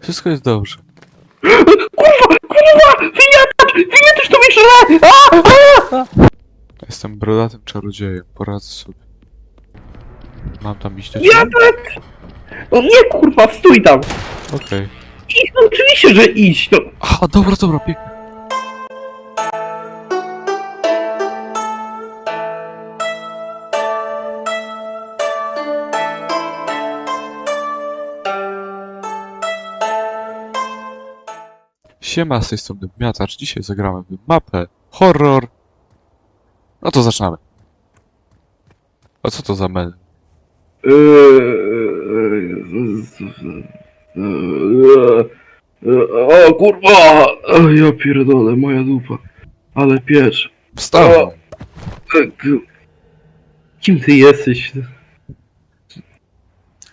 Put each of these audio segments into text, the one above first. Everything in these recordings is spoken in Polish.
Wszystko jest dobrze. Kurwa, kurwa! Wymiatacz! Wymiatacz to źle! A! A! Jestem brodatym czarodziejem, poradzę sobie. Mam tam iść do ciebie? O nie, kurwa, stój tam! Okej. Idź, no oczywiście, że idź, no. Aha, dobra, dobra, pięknie. Siema, z tej strony Miatacz. Dzisiaj zagramy w mapę horror. No to zaczynamy. A co to za menu? O kurwa! O, ja pierdolę, moja dupa. Ale piecz. Wstawaj! Kim ty jesteś?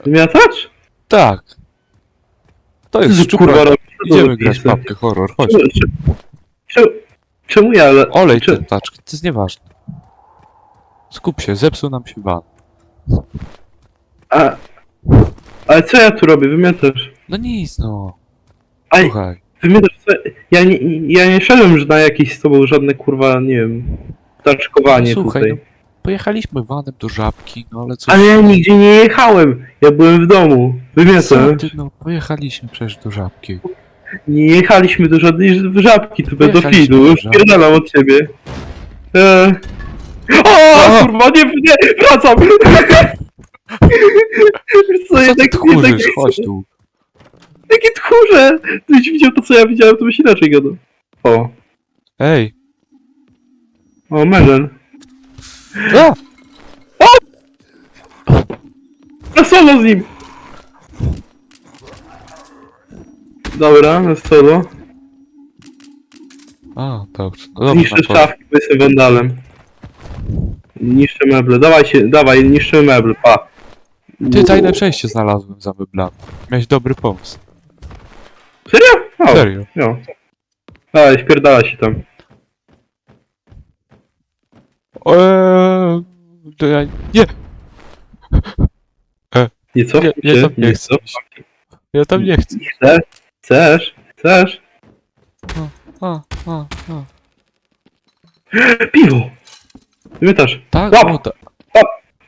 Wymiatacz? Tak. To jest kurwa? Idziemy grać w mapkę horror. Chodź. Czemu, czemu ja? Ale... Olej te taczki, to jest nieważne. Skup się, zepsuł nam się van. A, ale co ja tu robię? Wymiatasz? No nic no, Aj, słuchaj. wymiatasz co? Ja nie, ja nie szedłem już na jakieś z tobą żadne kurwa, nie wiem, taczkowanie Słuchaj, tutaj. no, pojechaliśmy vanem do Żabki, no ale co... Ale ja nigdzie nie jechałem. Ja byłem w domu. Wymiatasz? ty, no, pojechaliśmy przecież do Żabki. Nie jechaliśmy do żadnej ż- żabki, Jechaliśmy pedofilu. do Już żabki. pierdalam od ciebie. Eee. O, O! kurwa, nie, nie, wracam! Wiesz co, Co ty jednak nie tchórzysz, chodź tu. takie tchórze! Gdybyś widział to, co ja widziałem, to byś inaczej gadał. O, Ej! o, Meren. A! Na solo z nim! Dobra, na solo. A, dobrze. No dobra, Niszczę koniec. szafki, bo jestem wandalem. Niszczę meble. Dawaj się, dawaj, niszczymy meble, pa. Ty tajne przejście znalazłem za meblami. Miałeś dobry pomysł. Serio? O, Serio. No. Dawaj, śpierdala się tam. Eee, to ja... Nie! Nie co? Nie, nie, tam nie chcę. Ja tam nie chcę. Chcesz? Chcesz? A, a, a. Piwo! Wymiatasz. Tak? Łap! O, ta...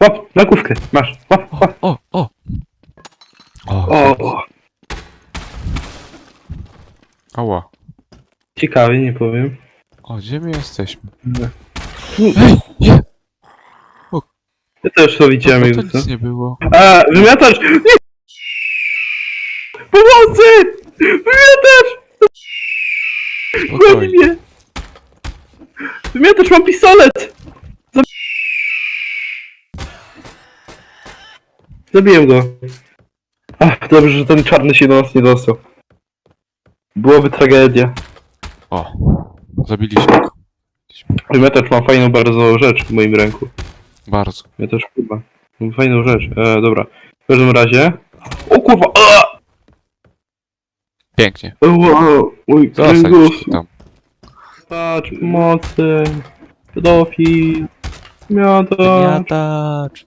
Łap, na główkę. Masz. Łap, łap. o, o! O, O, o. ała. Ciekawie, nie powiem. O, gdzie my jesteśmy? Ej, nie! Ja też to widziałem, to, jak to nic nie było. A, wymiatasz! Nie! Pomocy! Wymiatasz! Goni Spokojnie. mnie! Wymiatasz, mam pistolet! Zab... Zabiłem go. Ach, dobrze, że ten czarny się do nas nie dostał. Byłoby tragedia. O, zabiliśmy go. Wymiatacz mam fajną bardzo rzecz w moim ręku. Bardzo. Ja też kurwa. Mam fajną rzecz. E, dobra. W każdym razie. O kurwa! A! Pięknie. Wow, mój Zostań się tam. Patrz, pomocy. Pedofil. Miata. Miatacz.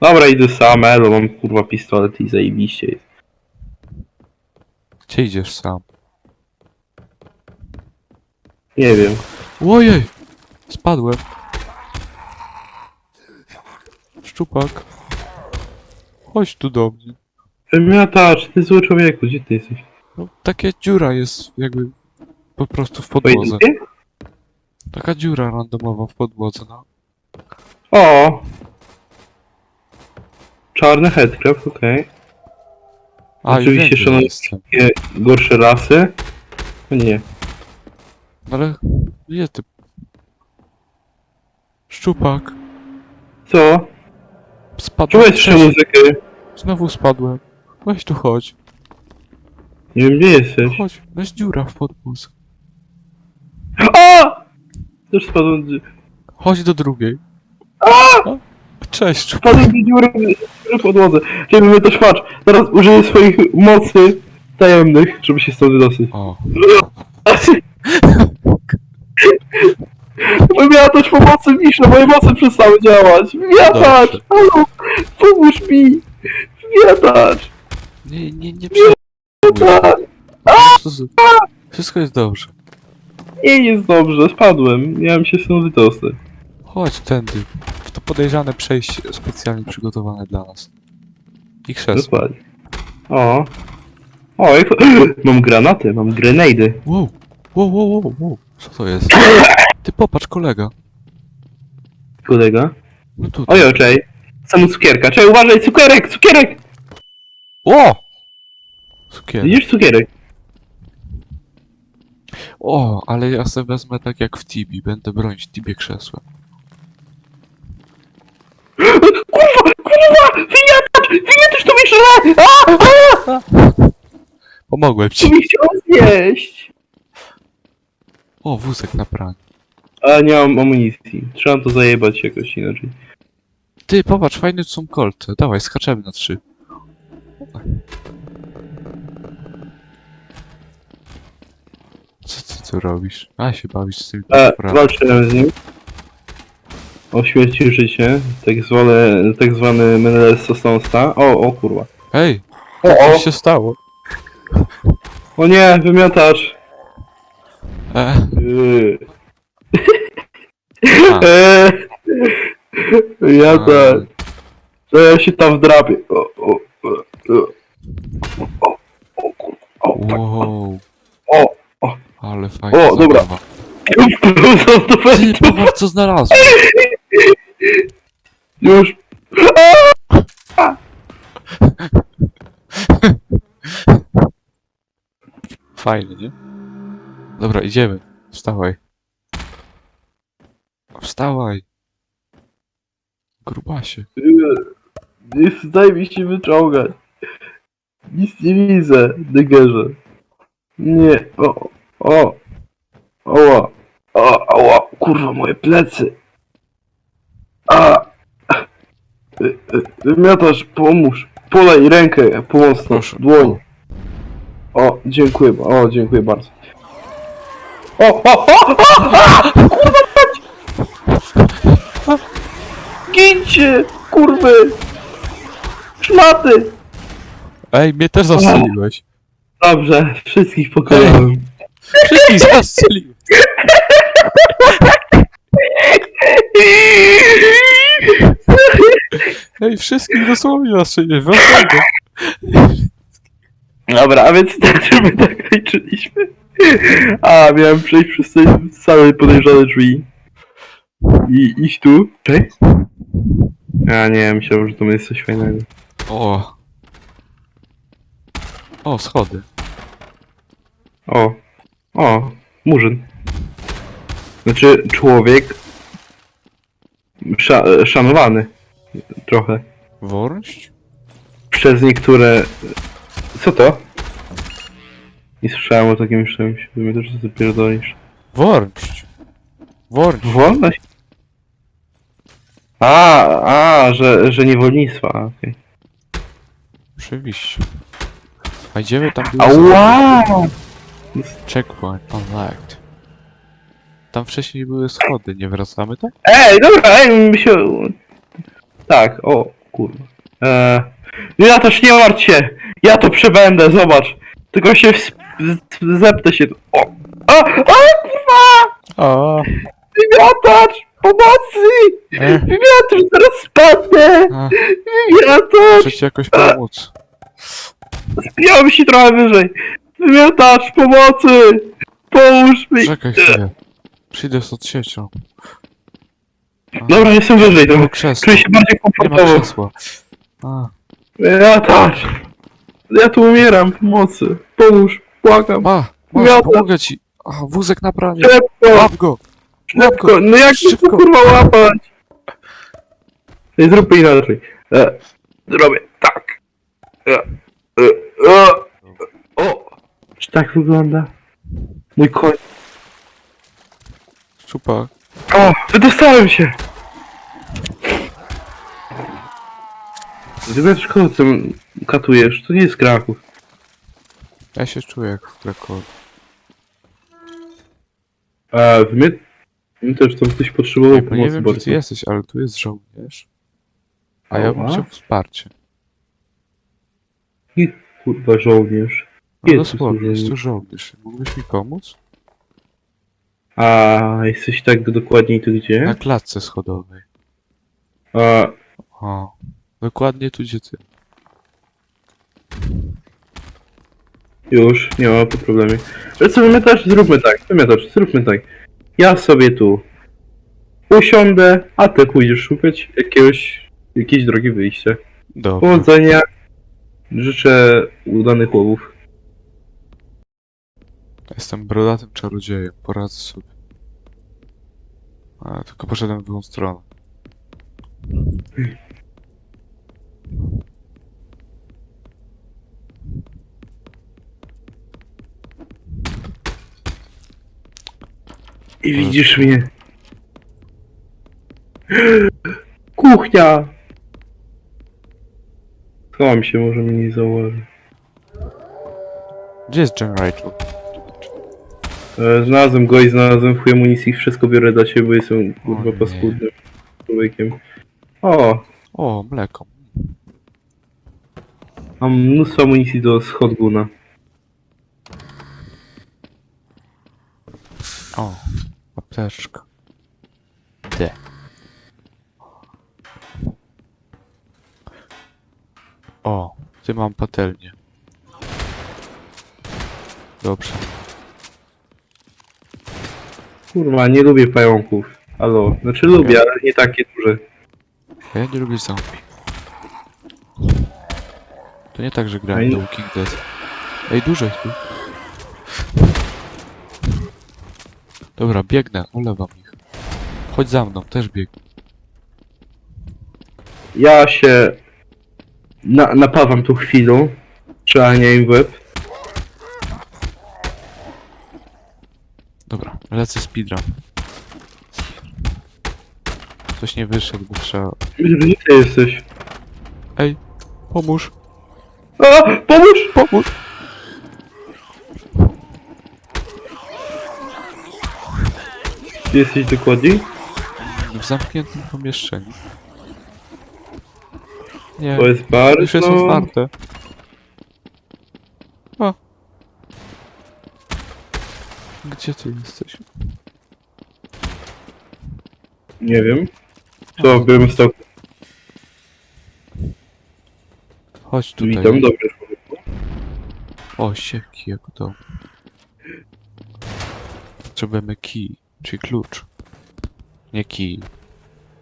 Dobra, idę sam, elo, mam kurwa pistolet i zajebiście jest. Gdzie idziesz sam? Nie wiem. Ojej! Spadłem. Szczupak. Chodź tu do mnie. Miatacz, ty zły człowieku, gdzie ty jesteś? No, takie dziura jest jakby po prostu w podłodze. Taka dziura randomowa w podłodze, no. O! Czarny headcraft, okej. A, Oczywiście gdzie szanowni- jestem. Okay. Gorsze rasy? No nie. Ale gdzie ty? Szczupak. Co? Spadłem. Jest jeszcze muzykę? Znowu spadłem. Weź tu chodź. Nie wiem, gdzie jesteś. Chodź, jest dziura w podłodze. A! Też spadłem do... Chodź do drugiej. O, Cześć, szczupak. Spadłem do dziury w podłodze. Czyli my też patrz, teraz użyję swoich mocy tajemnych, żeby się stąd dostać. O, Wymiatać pomocy Wisza, moje moce przestały działać. Dobrze. Halo! Pomóż mi! Miotacz! Nie, nie, nie przejmuj. Wszystko jest dobrze. Nie jest dobrze, spadłem. Miałem się stąd wydostać. Chodź tędy. W to podejrzane przejście specjalnie przygotowane dla nas. I krzesło. Dokładnie. O. O, jak. Mam granaty, mam grenady. Wow, wow, wow, wow, wow. Co to jest? Ty popatrz, kolega. Kolega. No tutaj. Oj, czej. Samo cukierka. Czej, uważaj, cukierek, cukierek! O! Cukier. Widzisz cukierek? O, ale ja sobie wezmę tak jak w Tibi. Będę bronić Tibie krzesłem. Kurwa, kurwa! Wymiatacz! Wymiatacz to mi szle! A! A! Pomogłem Co ci. mi chciał zjeść? O, wózek na pranie. A nie mam amunicji. Trzeba to zajebać jakoś inaczej. Ty, popatrz, fajne tu są kolce. Dawaj, skaczemy na trzy. Co robisz? A, się bawisz z tymi E, walczyłem z nim. O śmierć i życie. Tak zwany, tak zwany Menelez Sosnowsta. O, o kurwa. Ej, O, o, co się stało? o nie, wymiatacz. E, Yy. a, Eee, ja a, tak. To ja się tam wdrapię. O, o, o, o, o, o, kurwa. O, tak. Wow, O, fajnie. O, dobra. zabawa. Ty, popatrz co znalazłem. Już. Fajnie, nie? Dobra, idziemy. Wstawaj. Wstawaj. Grubasie. Nie daj mi się wyciągać. Nic nie widzę, dygerze. Nie, o, o, oła, o, oła, kurwa, moje plecy. A, Y, y, wymiatasz, pomóż, podaj rękę pomocną, Proszę. dłoń. O, dziękuję, o, dziękuję bardzo. O, o, o, o, o kurwa, mać! Gincie, kurwy! Szmaty! Ej, mnie też zastrzeliłeś. Dobrze, wszystkich pokonałem. Wszystkich zastrzeliłeś. Ej, wszystkich dosłownie zastrzeliłeś. Wracamy. Dobra, a więc tak, żeby tak kończyliśmy. A, miałem przejść przez całe podejrzane drzwi. I iść tu. Cześć? A nie, myślałem, że to jest coś fajnego. O. O, schody. O, o, murzyn. Znaczy, człowiek sza szanowany trochę. Worść? Przez niektóre... Co to? Nie słyszałem o takim czymś. Wy też co ty pierdolisz. Worść. Worść. Wolność? A, a, że, że niewolnictwa, okej. Oczywiście. A idziemy tam. Ała! Checkpoint unlocked. Tam wcześniej były schody, nie wracamy tam? Ej, dobra, ej, mi się... Tak, o, kurwa. Eee, ja też nie martw się! Ja to przebędę, zobacz! Tylko się ws- z- zepnę się tu. O! A, a, kurwa! A, Wymiatacz! Pomocy! e, Wymiatacz, zaraz spadnę! a, Wymiatacz! muszę ci jakoś pomóc. Zbijałem się trochę wyżej! Wymiatacz, pomocy! Pomóż mi! Czekaj chwilę. Przyjdę z odsiecią. A, Dobra, jestem wyżej trochę. krzesło. Czuję się bardziej Nie ma komfortowo. krzesła. A! Ja tu umieram, pomocy! Pomóż, błagam! ma, Miota. pomogę ci. A, wózek na pranie. Szybko! Łap go. Szybko! No jak się Szybko. to kurwa łapać? Ej, zróbmy inaczej. E, zrobię tak. E, e, e. Czy tak wygląda? Mój koń. Szczupak. O! Wydostałem się! Zobacz, szkoda, co katujesz. To nie jest Kraków. Ja się czuję jak w Krakowie. A w mnie... mnie też tam ktoś potrzebował Nie, bo nie pomocy wiem, ty bardzo. jesteś, ale tu jest żołnierz. A ja bym Ała. chciał wsparcie. I kurwa żołnierz. No dosłownie, jest tu żołnierz. Mógłbyś mi pomóc? A jesteś tak dokładniej tu gdzie? Na klatce schodowej. A, O, dokładnie tu gdzie ty. już, nie ma po problemie. Ale co pamiętasz? Zróbmy tak, pamiętasz, zróbmy tak. Ja sobie tu usiądę, a ty pójdziesz szukać jakiegoś, jakiejś drogi wyjścia. Dobra. Powodzenia. Życzę udanych łowów. Jestem brodatym czarodziejem, poradzę sobie. A, tylko poszedłem w drugą stronę. I widzisz mnie. Kuchnia! Schowam się, może mnie nie zauważy. Gdzie jest generator? E, znalazłem go i znalazłem w chuj amunicji. Wszystko biorę dla siebie, bo jestem kurwa nie. paskudnym człowiekiem. O, O, mleko. mam mnóstwo amunicji do shotguna. O, apteczka. D. O, ty mam patelnię. Dobrze. Kurwa, nie lubię pająków. Halo, znaczy lubię, ale nie takie duże. A ja nie lubię zombie. To nie tak, że grałem do Walking Dead. Ej, dużo ich tu. Dobra, biegnę, olewam ich. Chodź za mną, też biegnę. Ja się na, napawam tu chwilą. Strzelania im w łeb. Dobra, lecę speedrun. Coś nie wyszedł, bo trzeba... Gdzie ty jesteś? Ej, pomóż, A, pomóż! pomóż! Gdzie jesteś dokładniej? W zamkniętym pomieszczeniu. Nie, To jest bar, już jest no... otwarte. O. Gdzie ty jesteś? Nie wiem. Co, w Białymstoku. Chodź tutaj. Witam, dobry człowieku. O, sieki, jak to. Potrzebujemy key, czyli klucz. Nie key.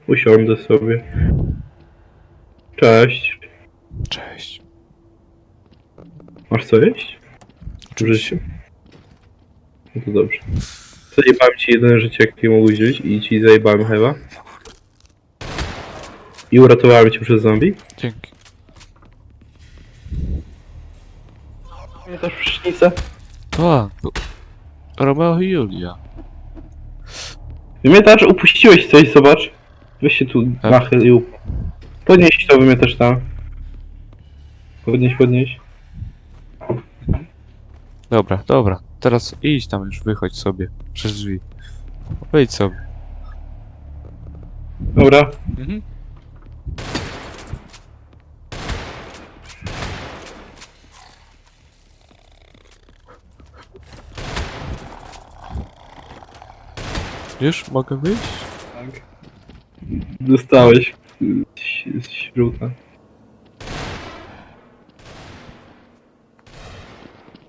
Usiądę sobie. Cześć. Cześć. Masz co jeść? Życie? No to dobrze. Zajebałem ci jedyne życie, jakie mogłeś wziąć i ci zajebałem chyba. I uratowałem cię przed zombie. Dzięki. Pamiętasz prysznicę? To, to Romeo i Julia. Wymiatacz, upuściłeś coś, zobacz. Weź się tu Tak. nachyl i up. Podnieś to, wymiatasz tam. Podnieś, podnieś. Dobra, dobra. Teraz idź tam już, wychodź sobie przez drzwi. Wejdź sobie. Dobra. Mhm. Już mogę wyjść? Dostałeś z- z śruta.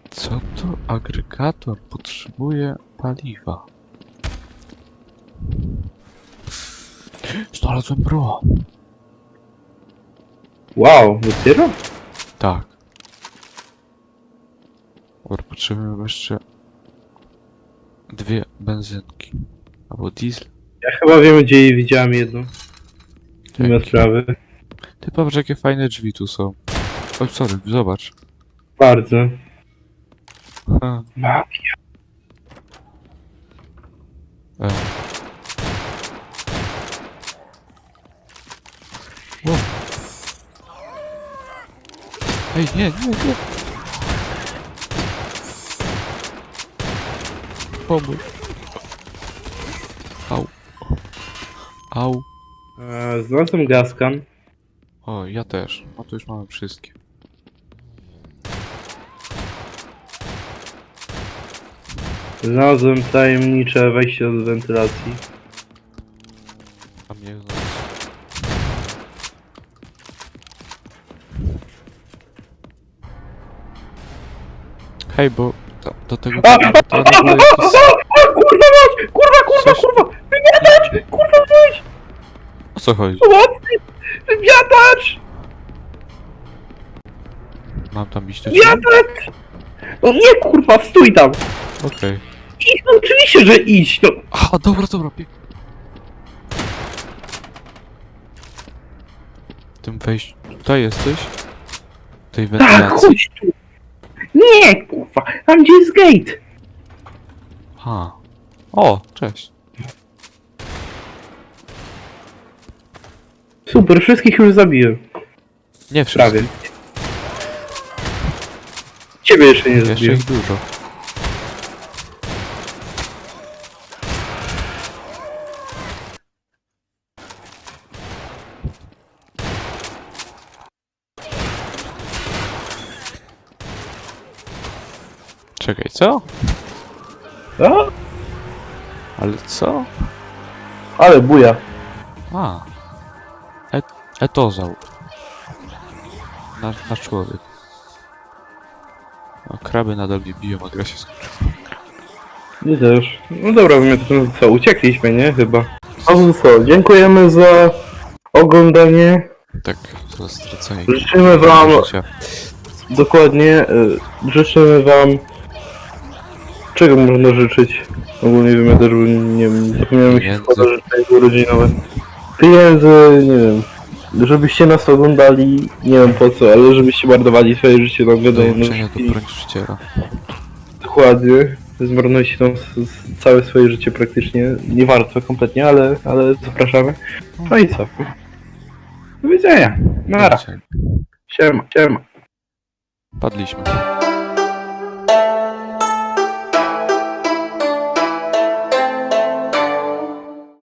Co to agregator potrzebuje paliwa? Znalazłem broń. Wow, dopiero? Tak. Dobra, potrzebujemy jeszcze dwie benzynki. Albo diesel. Ja chyba wiem, gdzie jej widziałem jedną. Nie ma sprawy. Ty popatrz jakie fajne drzwi tu są. Oj, sorry, zobacz. Bardzo. Ha, Ma- e. Wow. Ej, nie, nie, nie. Pomóż. Au. Au. E, znalazłem gaskan. O, ja też. No to już mamy wszystkie. Znalazłem tajemnicze wejście do wentylacji. A mnie znalazł. Hej, bo do, do tego A, a, a, a, dole a, jakiś... a, Kurwa mać! Kurwa, kurwa, Coś- kurwa! Wymiatacz! Kurwa weź! O co chodzi? Pomocy! Wymiatacz! Mam tam iść ciebie? Wymiatacz! No nie kurwa, stój tam! Okej. Idź, no oczywiście, że idź, no! A, dobra, dobra, bieg. W tym wejściu... Tutaj jesteś? W tej Tak, wentylacji? chodź tu! Nie, kurwa, tam gdzie jest gate! Ha. O, cześć. Super, wszystkich już zabiłem. Nie wszyscy. Prawie. Ciebie jeszcze nie Jeszcze zabiłem. ich dużo. Czekaj, co? A? Ale co? Ale buja. A. Et etozał. Nasz, nasz człowiek. A kraby nadal mnie biją, a gra się skończyła. Nie też. No dobra, my to co, uciekliśmy, nie? Chyba. No to co, dziękujemy za oglądanie. Tak, za stracenie Życzymy wam życia. Dokładnie. y, Życzymy wam. Czego można życzyć? Ogólnie wiem, ja też nie wiem, zapomniałem jak się Pieniędzy. składa życzenia urodzinowe. Pieniędzy, nie wiem. Żebyście nas oglądali, nie wiem po co, ale żebyście marnowali swoje życie na oglądanie Dołączenia naszych do filmów. brończyciela. Dokładnie. Zmarnujcie tam s- s- całe swoje życie praktycznie. Nie warto kompletnie, ale, ale zapraszamy. No i co? Do widzenia. Nara. Dzisiaj. Siema, siema. Padliśmy.